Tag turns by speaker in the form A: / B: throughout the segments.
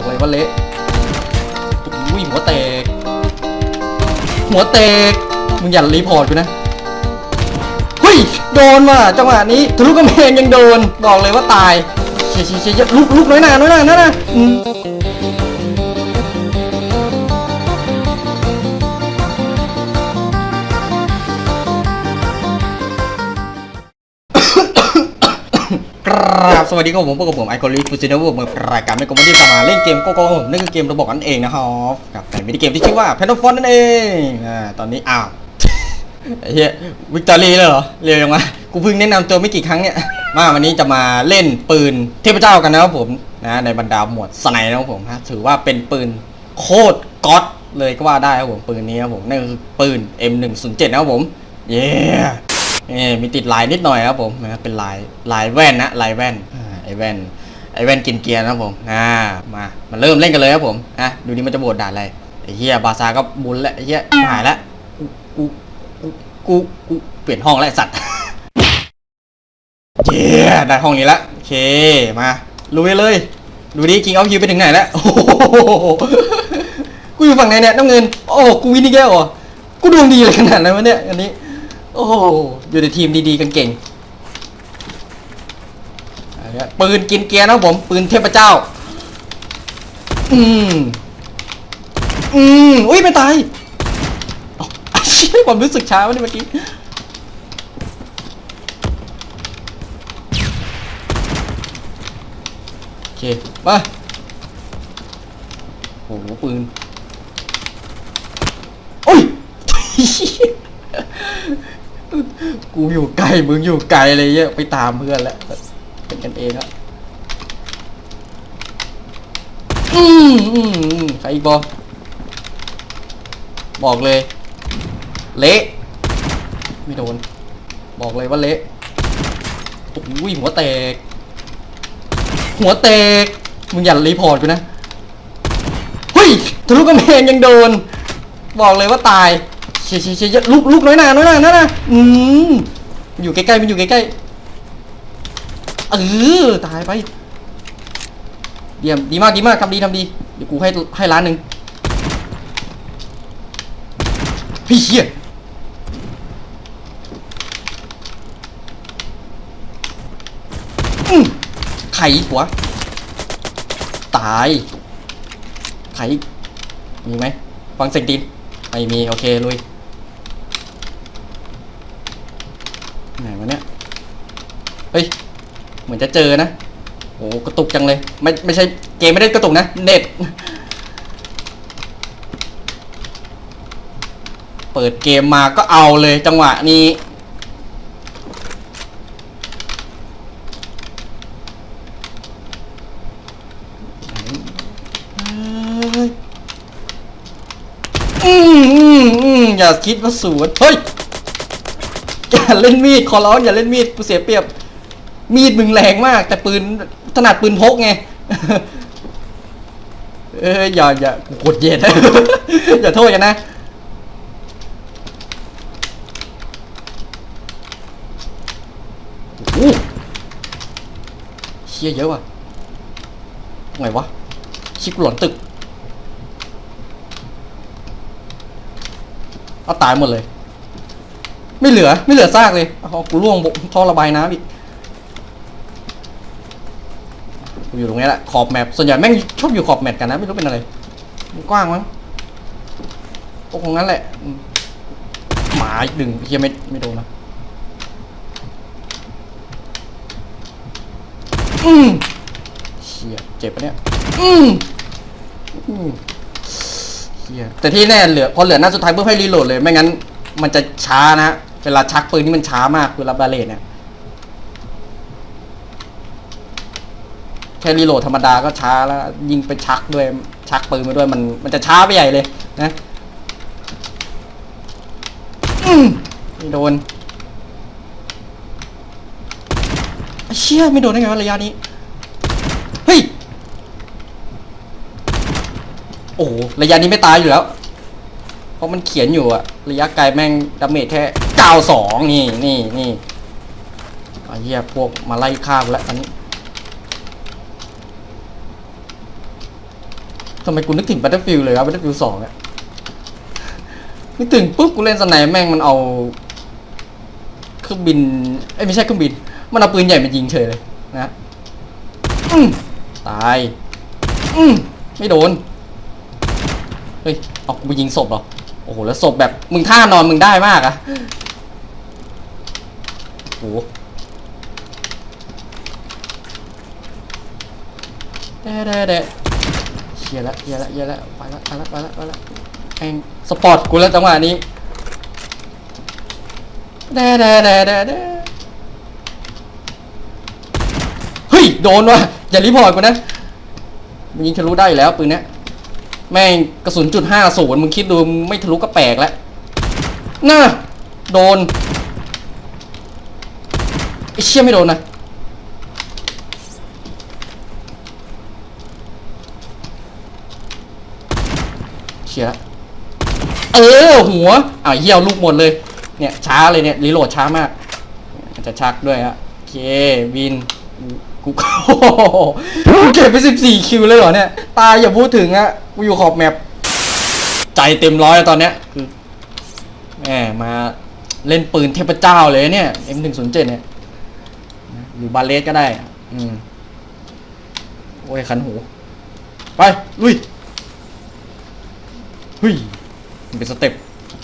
A: บอกเลยว่าเละอุ้ยหัวแตก หัวแตก มึงอย่ารีพอร์ตกูนะเฮ้ยโดนว่ะจังหวะนี้ทะลุกำแพงยังโดน บอกเลยว่าตายเชี่ยเยเชี่ยลุกลุกน้อยหนาน้อยหนาน้อยหนา อืมกราบสวัสดีครับผมพบกับผมไอคอนลีฟูจิโนเมือรายการในกรมที่จะมาเล่นเกมโกโก้ผมนั่นคือเกมระบบนั่นเองนะครับกับในมินิเกมที่ชื่อว่า p a n t o f o n นั่นเองอ่าตอนนี้อ้าวเหี้ยวิกตอรี่เลยเหรอเร็วยังวะกูเพิ่งแนะนำตัวไม่กี่ครั้งเนี่ยมาวันนี้จะมาเล่นปืนเทพเจ้ากันนะครับผมนะในบรรดาหมวดสไนนะครับผมฮะถือว่าเป็นปืนโคตรก๊อตเลยก็ว่าได้ครับผมปืนนี้ครับผมนั่นคือปืน M107 นะครับผมเย้ นี่มีติดลายนิดหน่อยครับผมนะเป็นลายลายแว่นนะลายแว่นไอแว่นไอแว่นกินเกียร์นะผมอ่ามามาเริ่มเล่นกันเลยครับผมอะดูนี่มันจะโบดด่าอะไรไอเฮียบาซาก็บุนแล้วไอเฮียหายแล้วกูกูกูกูเปลี่ยนห้องแล้วไอสัตว์เย้ได้ห้องนี้ละโอเคมาลุยเลย ดูดิกิงเอาคิวไปถึงไหนแล้วโอ้กูอยู่ฝั่งไหนเนี่ยน้ำเงินโอ้กูวินนี่แก้วเหรอกูดวงดีเลยขนาดนั้นวะเนี่ยอันนี้ โอ้โหอยู่ในทีมดีๆกันเก่งปืนกินเกียร์นะผม ปืนเทพเจ้า อืม อืม อุ้ยไม่ตายเอ้าไอ้เชี่ยผมรู้สึกช้าวะนี่เมื่อกี้ โอเค มาโอ้โหปืนโอ้ย กูอยู่ไกลมึงอยู่ไกลเลยเยอะไปตามเพื่อนแล้วเป็นกันเองอะอืมอืมอืมใครอีกบอบอกเลย เละไม่โดน บอกเลยว่าเละโอ้ยหัวแตก หัวแตก มึงอย่ารีพอร์ตกูนะเฮ้ยทะลุกำแพงยังโดน บอกเลยว่าตาย ชี่ยเชี่ยเชี่ยลุกลุกน้อยหนาน้อยหนาน้อยหนาอืมอยู่ใกล้ๆมันอยู่ใกล้ๆเออตายไปเยี่ยมดีมากดีมากทำดีทำดีเดี๋ยวกูให้ให้ร้านหนึ่งพี่เชี่ยไข่หัวตายไข่มีไหมฟังเสียงตีนไม่มี โอเคลุย ไหนวะเนี่ยเฮ้ย เหมือนจะเจอนะ โอ้กระตุกจังเลย ไม่ไม่ใช่เกมไม่ได้กระตุกนะ เน็ต เปิดเกมมาก็เอาเลยจังหวะนี้ อืมอืมอืมอย่าคิดว่าสวนเฮ้ย อย่าเล่นมีดขอร้องอย่าเล่นมีดกูเสียเปรียบ มีดมึงแรงมาก แต่ปืนถนัดปืนพกไงเอ้ยอย่าอย่ากดเย็นอย่าโทษกันนะโอ้เชี่ยเยอะว่ะไงวะ ชิบหลอนตึก เอาตายหมดเลย ไม่เหลือไม่เหลือซากเลยเอากูล่วงบกท่อระบายน้ำอีกกูอยู่ตรงนี้แหละขอบแมปส่วนใหญ่แม่งชอบอยู่ขอบแมปกันนะไม่รู้เป็นอะไรมันกว้างมั้งก็คงงั้นแหละหมาอีกหนึ่งเฮียไม่ไม่โดนนะอืมเชี่ยเจ็บปะเนี่ยอืมอืมเหี้ยแต่ที่แน่เหลือพอเหลือหน้าสุดท้ายเพื่อให้รีโหลดเลยไม่งั้นมันจะช้านะ เวลาชักปืนนี่มันช้ามากเวลาบาเลตเนี่ยแค่รีโหลดธรรมดาก็ช้าแล้ว ยิงไปชักด้วย ชักปืนมาด้วยมันมันจะช้าไปใหญ่เลยนะมไม่โดนไอ้เชี่ยไม่โดนได้ไงวะระยะนี้ เฮ้ย โอ้ระยะนี้ไม่ตายอยู่แล้ว เพราะมันเขียนอยู่อะระยะไกลแม่งดาเมจแค่ ก้าสองนี่นี่นี่ไอ้เหี้ยพวกมาไล่ฆ่ากูแล้วอันนี้ทำไมกูนึกถึง Battlefield เลยครับ Battlefield สองอะนึกถึงปุ๊บกูเล่นสไนแม่งมันเอาเครื่องบินเอ้ยไม่ใช่เครื่องบิน มันเอาปืนใหญ่มายิงเฉยเลยนะอืมตายอืมไม่โดน เฮ้ย เอากูไปยิงศพเหรอ โอ้โห แล้วศพแบบ มึงท่านอนมึงได้มากอะ โอ้โหเด้เด้เด้เชียละเชียละเชียละไปละไปละไปละไปละแองสปอร์ตกูแล้วจังหวะนี้เด้เด้เด้เด้เด้เฮ้ยโดนว่ะอย่ารีพอร์ตกูนะมันยิงทะลุได้อยู่แล้วปืนเนี้ยแม่งกระสุนจุดห้าศูนย์มึงคิดดูไม่ทะลุก็แปลกแล้วน่าโดน เชี่ยไม่โดนนะเชี่ยละเออหัวอ้าเหี้ยวลูกหมดเลย เนี่ยช้าเลยเนี่ยรีโหลดช้ามากมันจะชักด้วยฮะโอเควินกูโอ้โหกูเก็บไปสิบสี่คิวเลยเหรอเนี่ย ตายอย่าพูดถึงอะกูอยู่ขอบแมปใจเต็มร้อยตอนเนี้ยคือแหมมาเล่นปืนเทพเจ้าเลยเนี่ย M107 เนี่ย หรือบาเลสก็ได้ อืม โอ้ยขันหู ไป ลุยเฮ้ยเป็นสเต็ป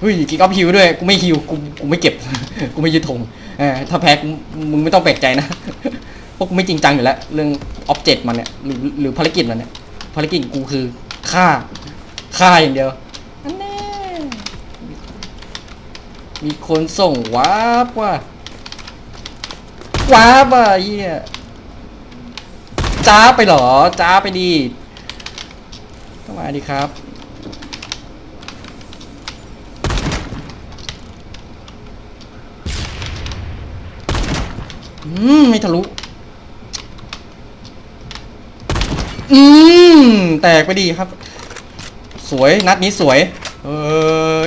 A: เฮ้ยกิ๊กอัพฮิวด้วย กูไม่ฮิวกูกูไม่เก็บ กูไม่ยึดธงเออถ้าแพ้กูมึงไม่ต้องแปลกใจนะเพราะกูไม่จริงจังอยู่แล้ว เรื่องอ็อบเจกต์มันเนี่ยหรือหรือภารกิจมันเนี่ยภารกิจกูคือฆ่าฆ่าอย่างเดียวอันแน่มีคนส่งวาร์ปว่ะ วาร์ปอะเฮียจ้าไปหรอจ้าไปดีก็มาดีครับ อืม ไม่ทะลุ อืม แตกไปดีครับ สวย นัดนี้สวย เออ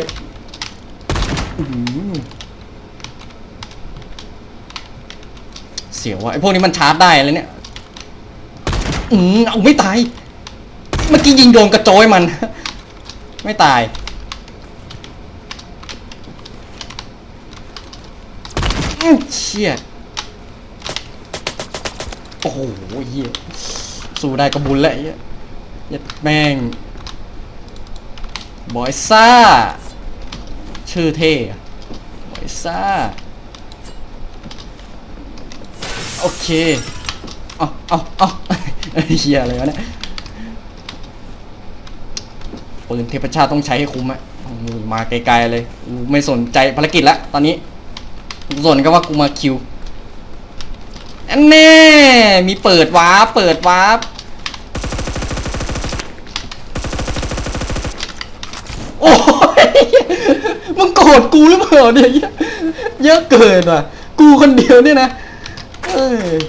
A: หือ เสียวว่ะไอพวกนี้มันชาร์จได้เลยเนี่ย อืมเอาไม่ตาย เมื่อกี้ยิงโดนกระโจยมัน ไม่ตายอื้อเชี่ยโอ้โหเหี้ยสู้ได้กระบุญแล้วเหี้ยยัดแม่ง บอยซ่า ชื่อเท่บอยซ่า โอเคเอาเอาเอาเหี้ยอะไรวะเนี่ยปืนเทพชาติต้องใช้ให้คุ้มอะมาไกลๆเลยกูไม่สนใจภารกิจล้วตอนนี้สนก็ว่ากูมาคิวอันแน่มีเปิดวาร์ปเปิดวาร์ปโอ้ยมึงโกรธกูหรือเปล่าเนี่ยเยอะเยอะเกินว่ะ กูคนเดียวเนี่ยนะ เอ้ย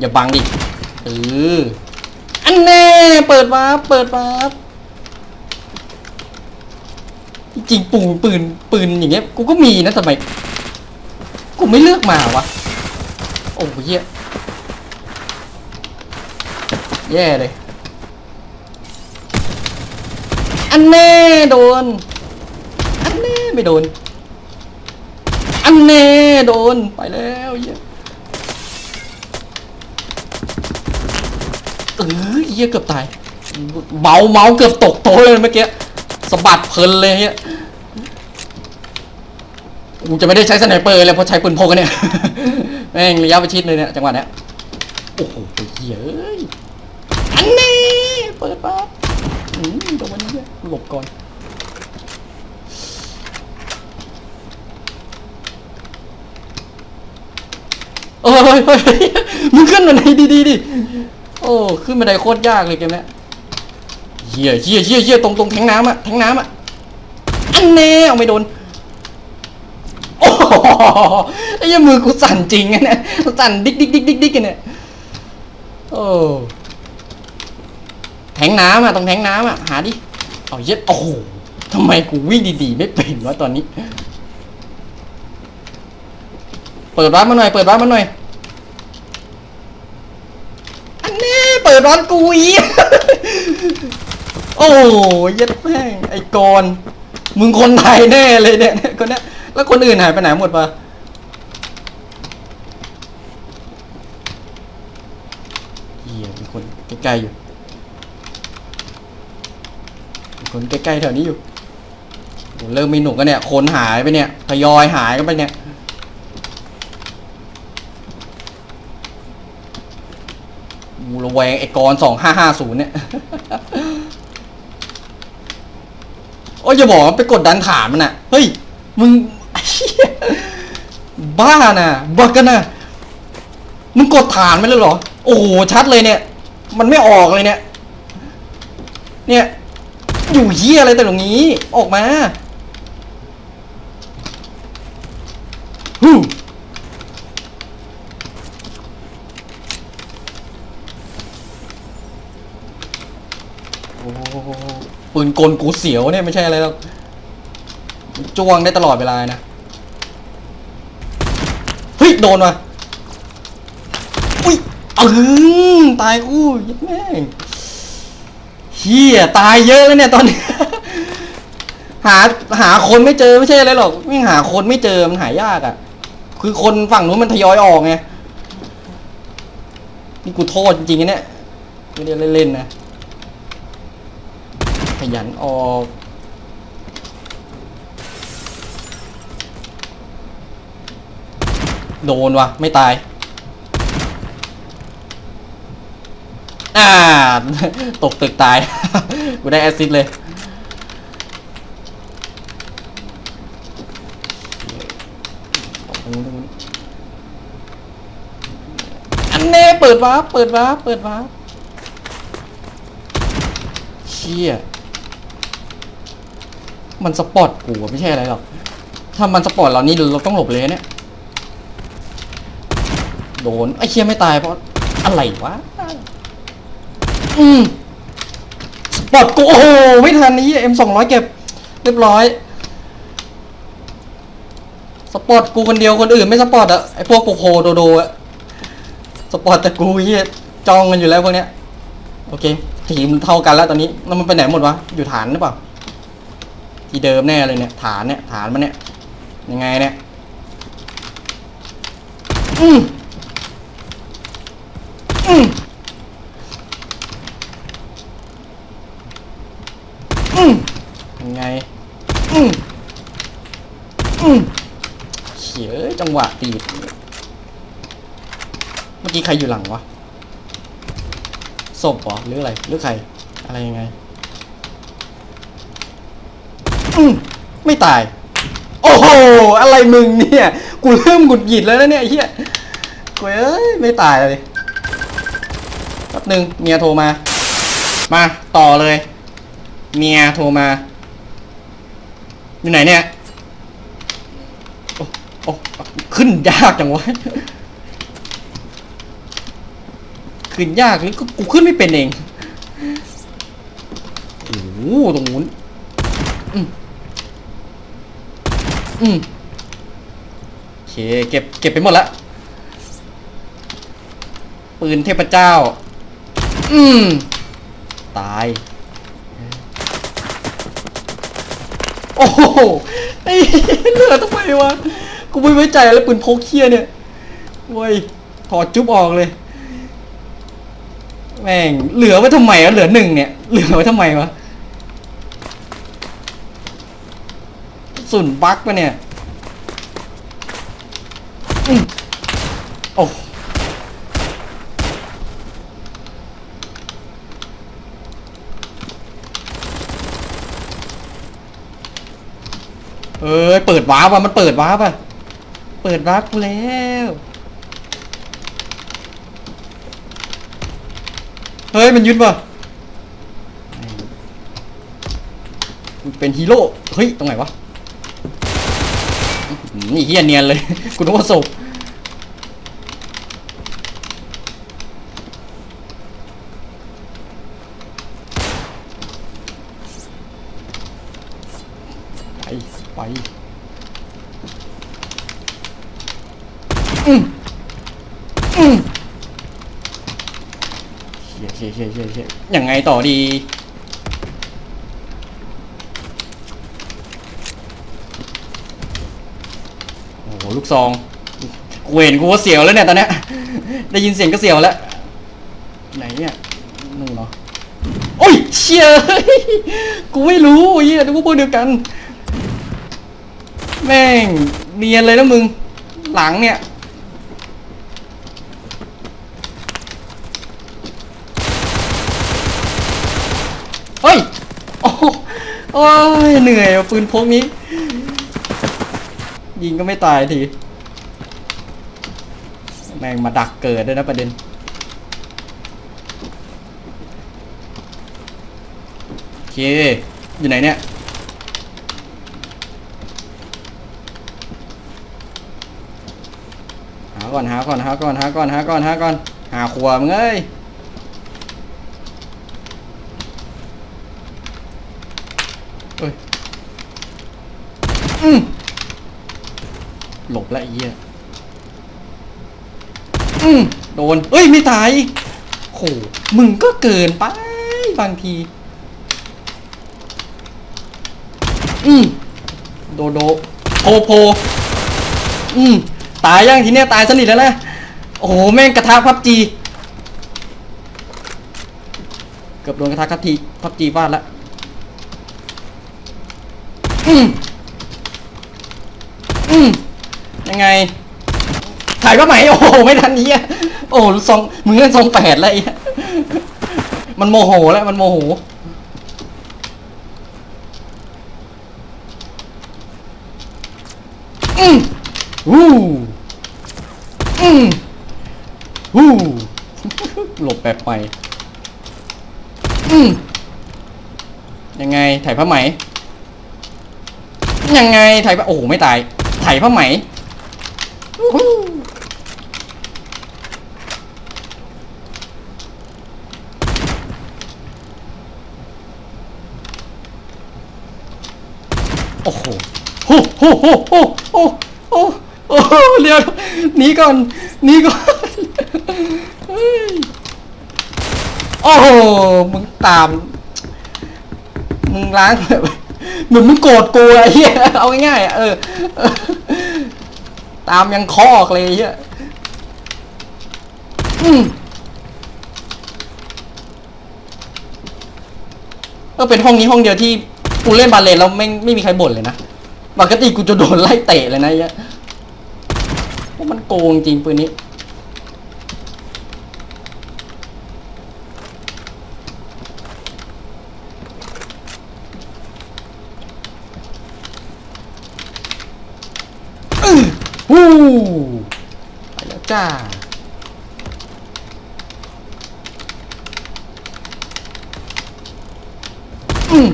A: อย่าบังดิเอออันแน่เปิดวาร์ปเปิดวาร์ปจริงๆปูปืนปืนอย่างเงี้ยกูก็มีนะทำไมกูไม่เลือกมาวะโอ้เหี้ยแย่เลย อันแน่โดน อันแน่ไม่โดน อันแน่โดนไปแล้วเหี้ยเออเหี้ยเกือบตายเมาเมาเกือบตกโต๊ะเลยเมื่อกี้สะบัดเพลินเลยเฮียกูจะไม่ได้ใช้สไนเปอร์เลยเพราะใช้ปืนพกอะเนี่ยแม่งระยะประชิดเลยเนี่ยจังหวะเนี้ยโอ้โหเหี้ยอ้ยอันนี้เปิดปั๊บอืมตรงวันนี้เนี่ยหลบก่อน ยเฮ้ยมึงขึ้นมาไหนดีๆดิโอ้ขึ้นมาไดโคตรยากเลยเกมเนี้ยเฮียเฮียเฮียเฮียตรงตรงแทงน้ำอะแทงน้ำอะอันแน่เอาไม่โดนโอ้ไอ้ยมือกูสั่นจริงอะเนี่ยสั่นดิ๊กดิ๊กดิ๊กดิกดิกกันเนี่ยโอ้แทงน้ำอะตรงแทงน้ำอะหาดิเอาเย็ดโอ้โหทำไมกูวิ่งดีๆ ไม่เป็นวะตอนนี้ เปิดร้านมาหน่อย เปิดร้านมาหน่อย ปิดร้อนกูอีโอ้ยยัดแม่งไอ้กรณ์มึงคนไทยแน่เลยเนี่ยคนนี้แล้วคนอื่นหายไปไหนหมดปะเฮียมีคนใกล้ๆอยู่มีคนใกล้ๆแถวนี้อยู่เริ่มมีหนุกกันเนี่ยคนหายไปเนี่ยทยอยหายกันไปเนี่ย ระแวงไอ้กรสองห้าห้าศูนย์เนี่ย โอ้ยอย่าบอกไปกดดันฐานมันน่ะเฮ้ย มึงบ้านะบักกันนะมึงกดฐานมันเลยเหรอ โอ้โห ชัดเลยเนี่ย มันไม่ออกเลยเนี่ย เนี่ย อยู่เหี้ยอะไรแต่ตรงนี้ ออกมาฮู้ โอ้โห ปืนกลกูเสียวเนี่ยไม่ใช่อะไรหรอกจ้วงได้ตลอดเวลานะเฮ้ยโดนว่ะอุ้ยเออตายอู้ยัดแม่งเฮียตายเยอะแล้วเนี่ยตอนนี้ หาหาคนไม่เจอไม่ใช่อะไรหรอกไม่หาคนไม่เจอมันหายากอะ่ะ คือคนฝั่งนู้นมันทยอยออกไงนี่กูโทษจริงๆเนี่ยไม่ได้เล่นๆนะ ขยันออกโดนวะไม่ตาย อ่า ตกตึกตาย กูได้แอซิดเลย อันเน่เปิดวาร์ปเปิดวาร์ปเปิดวาร์ปเชี่ย มันสปอร์ตกูอะไม่ใช่อะไรหรอก ถ้ามันสปอร์ตเรานี่เราต้องหลบเลยนเนี่ย โดนไอ้เชี่ยไม่ตายเพราะอะไรวะ อืมสปอร์ตกูโอ้โหไม่ทันนี้เอ็มสองร้อยเก็บ เรียบร้อย สปอร์ตกูคนเดียวคนอื่นไม่สปอร์ตอะไอพวกโปโคโดโดอะสปอร์ตแต่กูเฮียจองกันอยู่แล้วพวกเนี้ย โอเคทีมเท่ากันแล้วตอนนี้แล้วมันไปไหนหมดวะ อยู่ฐานหรือเปล่า ที่เดิมแน่เลยเนี่ย ฐานเนี่ย ฐานมันเนี่ย ยังไงเนี่ย อืมอืมอืมยังไง อืมอืมเขียจังหวะตีดเมื่อกี้ใครอยู่หลังวะศพเหรอหรืออะไร หรือใคร อะไรยังไง อืมไม่ตาย โอ้โห อะไรมึงเนี่ย กูเริ่มหงุดหงิดแล้วนะเนี่ยเฮียกูเอ้ยไม่ตายเลยแป๊บหนึ่งเมียโทรมา มาต่อเลย เมียโทรมาอยู่ไหนเนี่ย โอ้โอ้ขึ้นยากจังวะ ขึ้นยากหรือกูกูขึ้นไม่เป็นเอง โอ้โหตรงนู้น อืม อืมโอเคเก็บเก็บไปหมดละปืนเทพเจ้า อืมตาย โอ้โหไอ้เหลือทำไมวะ กูไม่ไว้ใจแล้วปืนพกเคียเนี่ยเว้ยถอดจุ๊บออกเลย แม่ง เหลือไว้ทำไมวะเหลือหนึ่งเนี่ย เหลือไว้ทำไมวะ สุนบักปะเนี่ยอืมโอ้เอ้ยเปิดวาร์ปอะมันเปิดวาร์ปอะเปิดวาร์ปกูแล้วเฮ้ยมันยึดป่ะเป็นฮีโร่เฮ้ยตรงไหนวะ นี่เฮียเนียนเลยกูนึกว่าศพไปไปอืมอืมเฮียเฮียเชี่ยเชี่ยเชี่ยยังไงต่อดี โอ้โห ลูกซองเวนกูว่าเสียวแล้วเนี่ยตอนเนี้ย ได้ยินเสียงก็เสียวแล้ว ไหนเนี่ยนู่นเหรอโอ้ยเชี่ยกูไม่รู้เฮียนึกว่าพวกเดียวกัน แม่งเนียนเลยนะมึง หลังเนี่ยเฮ้ย โอ้โหโอ้ยเหนื่อยปืนพกนี้ ยิงก็ไม่ตายที แม่งมาดักเกิดด้วยนะประเด็น โอเค อยู่ไหนเนี่ย หาก่อนหาก่อนหาก่อนหาก่อนหาก่อนหาก่อนหาขวมึงเอ้ยเอ้ยอืม หลบแล้วไอ้เหี้ยอืมโดนเอ้ยไม่ตายโหมึงก็เกินไปบางที อืมโดโดโพโพอืมตายยังทีเนี้ยตายสนิทแล้วนะโอ้โหแม่งกระทะพับจีเกือบโดนกระทะพับจีพับจีฟาดแล้วอืม อืม ยังไง ถ่ายก็ไหมโอ้โหไม่ทันนี้อะโอ้ทรงมึงเล่นทรงแปดแล้วไอ้เหี้ยมันโมโหแล้วมันโมโหอืมวู้อืมวู้หลบแบบไปอืมยังไงถ่ายผ้าไหมยังไงถ่ายผ้าโอ้ไม่ตายถ่ายผ้าไหมวู้ฮู้ โอ้โหโอ้โหโอ้โหโอ้โหโอ้โหโหเดี๋ยวหนีก่อนหนีก่อนเฮ้ยโอ้โหมึงตาม มึงล้างแบบเหมือนมึงโกรธกูอะไอ้เหี้ยเอาง่ายๆเออ ตามยังคอออกเลยไอ้เหี้ยเออเป็นห้องนี้ห้องเดียวที่ กูเล่นบาเลนแล้วไม่ไม่มีใครบ่นเลยนะปกติกูจะโดนไล่เตะเลยนะเหี้ยเพราะมันโกงจริงปืนนี้อือฮู้ไปแล้วจ้าอืม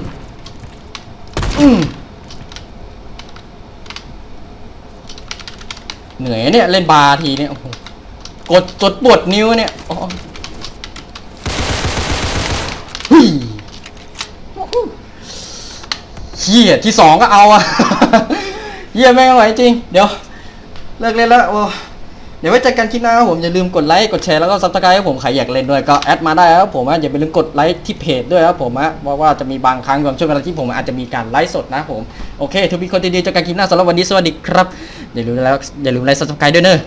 A: อืมเห นื่อยเนี่ยเล่นบาทีเนี่ยกดจดปวดนิ้วเนี่ยอ๋อหุ้ยโอ้โหเฮียที่สองก็เอาอะเฮียแม่งไม่ไหวจริง เดี๋ยว เลิกเล่นแล้วโอ้ เดี๋ยวไว้เจอกันคลิปหน้าครับผมอย่าลืมกดไลค์กดแชร์แล้วก็ซับสไครต์ให้ผมใครอยากเล่นด้วยก็แอดมาได้ครับผมอะอย่าไปลืมกดไลค์ที่เพจด้วยครับผมนะเพราะว่าจะมีบางครั้งบางช่วงเวลาที่ผมอาจจะมีการไลฟ์สดนะผมโอเคทุกคนดีๆเจอกันคลิปหน้าสำหรับวันนี้สวัสดีครับอย่าลืมแล้วอย่าลืมไลค์ซับสไครต์ด้วยเนอะ